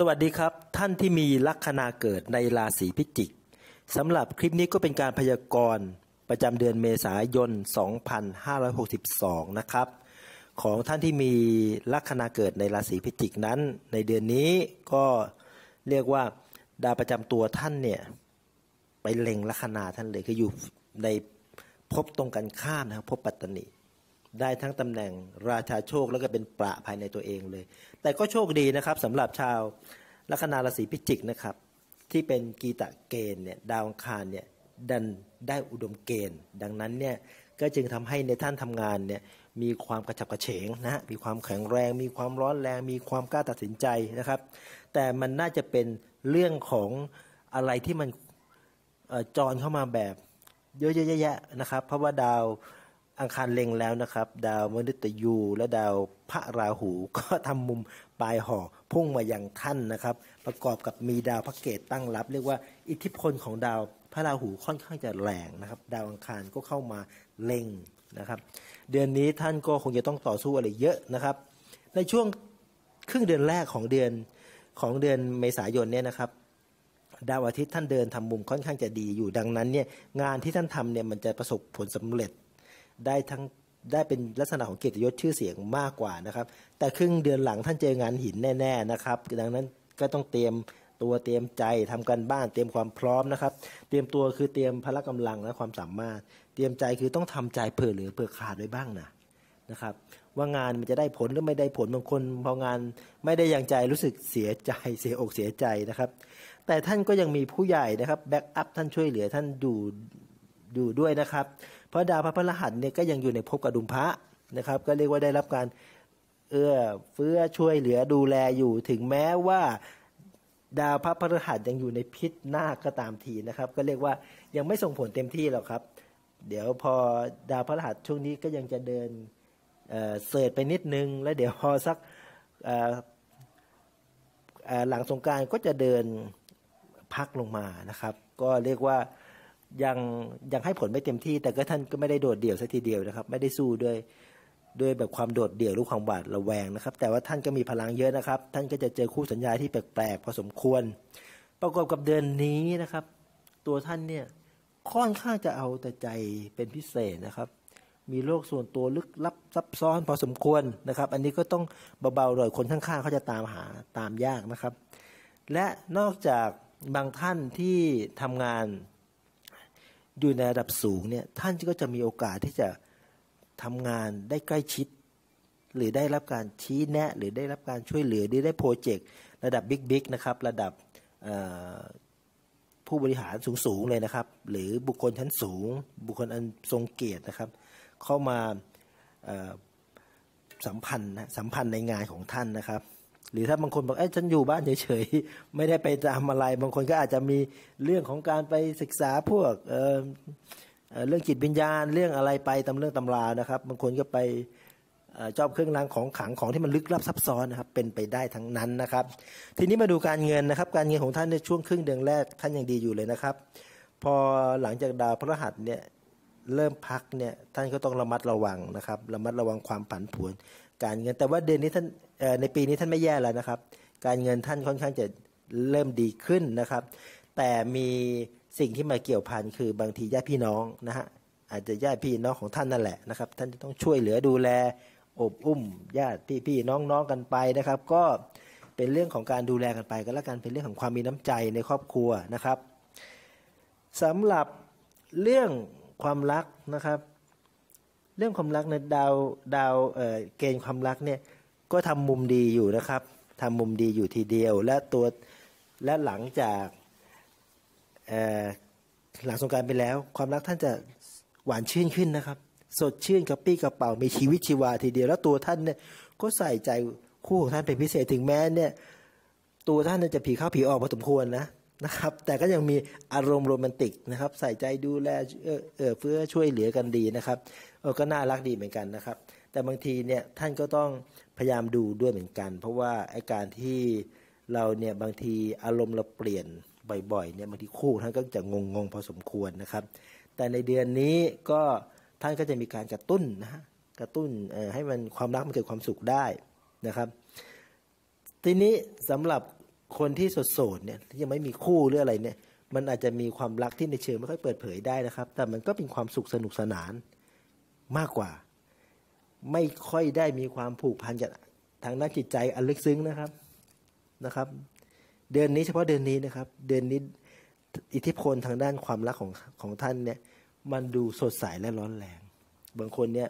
สวัสดีครับ ท่านที่มีลัคนาเกิดในราศีพิจิกสำหรับคลิปนี้ก็เป็นการพยากรณ์ประจำเดือนเมษายน 2562 นะครับ ของท่านที่มีลัคนาเกิดในราศีพิจิกนั้น ในเดือนนี้ก็เรียกว่าดาวประจำตัวท่านเนี่ยไปเล็งลัคนาท่านเลยคืออยู่ในภพตรงกันข้ามนะครับภพปัตตนี ได้ทั้งตำแหน่งราชาโชคแล้วก็เป็นประภายในตัวเองเลย แต่ก็โชคดีนะครับสำหรับชาวลัคนาราศีพิจิกนะครับ ที่เป็นกีตะเกณฑ์เนี่ยดาวอังคารเนี่ยดันได้อุดมเกณฑ์ ดังนั้นเนี่ยก็จึงทำให้ในท่านทำงานเนี่ยมีความกระฉับกระเฉงนะมีความแข็งแรง มีความร้อนแรง มีความกล้าตัดสินใจนะครับ แต่มันน่าจะเป็นเรื่องของอะไรที่มันจรเข้ามาแบบเยอะๆแยะๆนะครับ เพราะว่าดาว อังคารเล็งแล้วนะครับ ดาวมฤตยูและดาวพระราหูก็ทำมุมปลายห่อพุ่งมาอย่างท่านนะครับ ประกอบกับมีดาวพระเกตตั้งรับ เรียกว่าอิทธิพลของดาวพระราหูค่อนข้างจะแรงนะครับ ดาวอังคารก็เข้ามาเล็งนะครับ เดือนนี้ท่านก็คงจะต้องต่อสู้อะไรเยอะนะครับ ในช่วงครึ่งเดือนแรกของเดือนของเดือนเมษายนเนี่ยนะครับดาวอาทิตย์ท่านเดินทำมุมค่อนข้างจะดีอยู่ดังนั้นเนี่ยงานที่ท่านทำเนี่ยมันจะประสบผลสำเร็จ ได้ทั้งได้เป็นลักษณะของเกียรติยศชื่อเสียงมากกว่านะครับ แต่ครึ่งเดือนหลังท่านเจองานหินแน่ ๆนะครับ ดังนั้นก็ต้องเตรียมตัวเตรียมใจทำกันบ้านเตรียมความพร้อมนะครับ เตรียมตัวคือเตรียมพละกำลังและความสามารถ เตรียมใจคือต้องทำใจเผื่อเหลือเผื่อขาดไว้บ้างนะนะครับ ว่างานมันจะได้ผลหรือไม่ได้ผลบางคนพองานไม่ได้อย่างใจรู้สึกเสียใจเสียอกเสียใจนะครับ แต่ท่านก็ยังมีผู้ใหญ่นะครับแบ็กอัพท่านช่วยเหลือท่านดู ดูด้วยนะครับ เพราะดาวพระพฤหัสเนี่ยก็ยังอยู่ในภพกระดุมพระนะครับ ก็เรียกว่าได้รับการเอื้อเฟื้อช่วยเหลือดูแลอยู่ถึงแม้ว่า ดาวพระพฤหัสยังอยู่ในพิษนาคก็ตามทีนะครับ ก็เรียกว่ายังไม่ส่งผลเต็มที่หรอกครับ เดี๋ยวพอดาวพระรหัสช่วงนี้ก็ยังจะเดินเเสิร์ตไปนิดนึง แล้วเดี๋ยวพอสักหลังสงการก็จะเดินพักลงมานะครับ ก็เรียกว่า ยังยังให้ผลไม่เต็มที่ แต่ก็ท่านก็ไม่ได้โดดเดี่ยวสักทีเดียวนะครับ ไม่ได้สู้ด้วยด้วยแบบความโดดเดี่ยวหรือความหวาดระแวงนะครับ แต่ว่าท่านก็มีพลังเยอะนะครับ ท่านก็จะเจอคู่สัญญาที่แปลกๆพอสมควร ประกอบกับเดือนนี้นะครับ ตัวท่านเนี่ยค่อนข้างจะเอาแต่ใจเป็นพิเศษนะครับมีโรคส่วนตัวลึกลับซับซ้อนพอสมควรนะครับ อันนี้ก็ต้องเบาๆหน่อยคนข้างๆเขาจะตามหาตามยากนะครับ และนอกจากบางท่านที่ทำงาน อยู่ในระดับสูงเนี่ยท่านก็จะมีโอกาสที่จะทำงานได้ใกล้ชิด หรือได้รับการชี้แนะ หรือได้รับการช่วยเหลือหรือได้โปรเจกต์ระดับบิ๊กๆนะครับระดับผู้บริหารสูงๆเลยนะครับ หรือบุคคลชั้นสูง บุคคลอันทรงเกียรตินะครับ เข้ามาสัมพันธ์สัมพันธ์ในงานของท่านนะครับ รือถ้าบางคนบอกเอ้ฉันอยู่บ้านเฉยๆไม่ได้ไปทำอะไร บางคนก็อาจจะมีเรื่องของการไปศึกษาพวกเเรื่องจิตวิญญาณเรื่องอะไรไปตามเรื่องตำรานะครับ บางคนก็ไปชอบเครื่องรางของขังของที่มันลึกลับซับซ้อนนะครับเป็นไปได้ทั้งนั้นนะครับ ทีนี้มาดูการเงินนะครับ การเงินของท่านในช่วงครึ่งเดือนแรกท่านยังดีอยู่เลยนะครับ พอหลังจากดาวพระหัสเนี่ย เริ่มพักเนี่ยท่านก็ต้องระมัดระวังนะครับ ระมัดระวังความผันผวน การเงินแต่ว่าเดือนนี้ท่านในปีนี้ท่านไม่แย่แล้วนะครับ การเงินท่านค่อนข้างจะเริ่มดีขึ้นนะครับ แต่มีสิ่งที่มาเกี่ยวพันคือบางทีญาติพี่น้องนะฮะอาจจะญาติพี่น้องของท่านนั่นแหละนะครับ ท่านจะต้องช่วยเหลือดูแลอบอุ้มญาติพี่พี่น้องน้องกันไปนะครับ ก็เป็นเรื่องของการดูแลกันไปก็แล้วกันเป็นเรื่องของความมีน้ำใจในครอบครัวนะครับสำหรับเรื่อง ความรักนะครับ เรื่องความรักในดาวดาวเเกณฑ์ความรักเนี่ยก็ทำมุมดีอยู่นะครับทำมุมดีอยู่ทีเดียว และตัวและหลังจากหลังสงการไปแล้ว ความรักท่านจะหวานชื่นขึ้นนะครับ สดชื่นกระปี้กระเป๋ามีชีวิตชีวาทีเดียว แล้วตัวท่านเนี่ยก็ใส่ใจคู่ของท่านเป็นพิเศษถึงแม้เนี่ย ตัวท่านจะผีเข้าผีออกพอสมควรนะ นะครับ แต่ก็ยังมีอารมณ์โรแมนติกนะครับ ใส่ใจดูแลเออเพื่อช่วยเหลือกันดีนะครับก็น่ารักดีเหมือนกันนะครับ แต่บางทีเนี่ยท่านก็ต้องพยายามดูด้วยเหมือนกัน เพราะว่าไอการที่เราเนี่ยบางทีอารมณ์เราเปลี่ยนบ่อยๆเนี่ยบางทีคู่ท่านก็จะงงงพอสมควรนะครับ แต่ในเดือนนี้ก็ท่านก็จะมีการกระตุ้นนะฮะกระตุ้นให้มันความรักมันเกิดความสุขได้นะครับ ทีนี้สำหรับ คนที่โสดๆเนี่ยยังไม่มีคู่หรืออะไรเนี่ย มันอาจจะมีความรักที่ในเชิงไม่ค่อยเปิดเผยได้นะครับ แต่มันก็เป็นความสุขสนุกสนานมากกว่า ไม่ค่อยได้มีความผูกพันกับทางด้านจิตใจอันลึกซึ้งนะครับนะครับ เดือนนี้เฉพาะเดือนนี้นะครับ เดือนนี้อิทธิพลทางด้านความรักของของท่านเนี่ย มันดูสดใสและร้อนแรง บางคนเนี่ย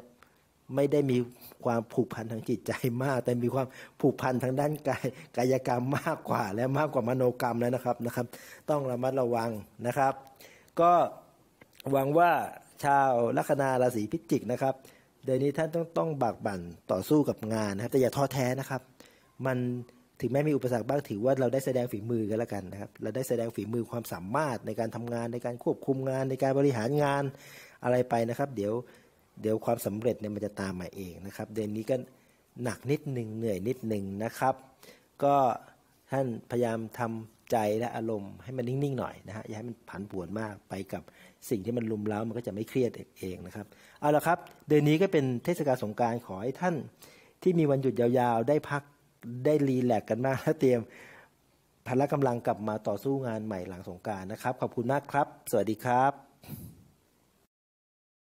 ไม่ได้มีความผูกพันทางจิตใจมาก แต่มีความผูกพันทางด้านกายกายกรรมมากกว่า และมากกว่ามโนกรรมแล้วนะครับนะครับ ต้องระมัดระวังนะครับ ก็หวังว่าชาวลัคนาราศีพิจิกนะครับเดือนนี้ท่านต้องต้องบากบั่นต่อสู้กับงานนะครับแต่อย่าท้อแท้นะครับ มันถึงแม้มีอุปสรรคบ้างถือว่าเราได้แสดงฝีมือกันแล้วกันนะครับ เราได้แสดงฝีมือความสามารถในการทำงานในการควบคุมงานในการบริหารงานอะไรไปนะครับ เดี๋ยว เดี๋ยวความสำเร็จเนี่ยมันจะตามมาเองนะครับ เดือนนี้ก็หนักนิดหนึ่งเหนื่อยนิดหนึ่งนะครับ ก็ท่านพยายามทำใจและอารมณ์ให้มันนิ่งๆหน่อยนะฮะอย่าให้มันผันผวนมากไปกับสิ่งที่มันลุมเล้ามันก็จะไม่เครียดเองนะครับเอาละครับเดือนนี้ก็เป็นเทศกาลสงการขอให้ท่านที่มีวันหยุดยาวๆ ได้พักได้รีแลกกันมากและเตรียมพละกำลังกลับมาต่อสู้งานใหม่หลังสงการนะครับ ขอบคุณมากครับ สวัสดีครับ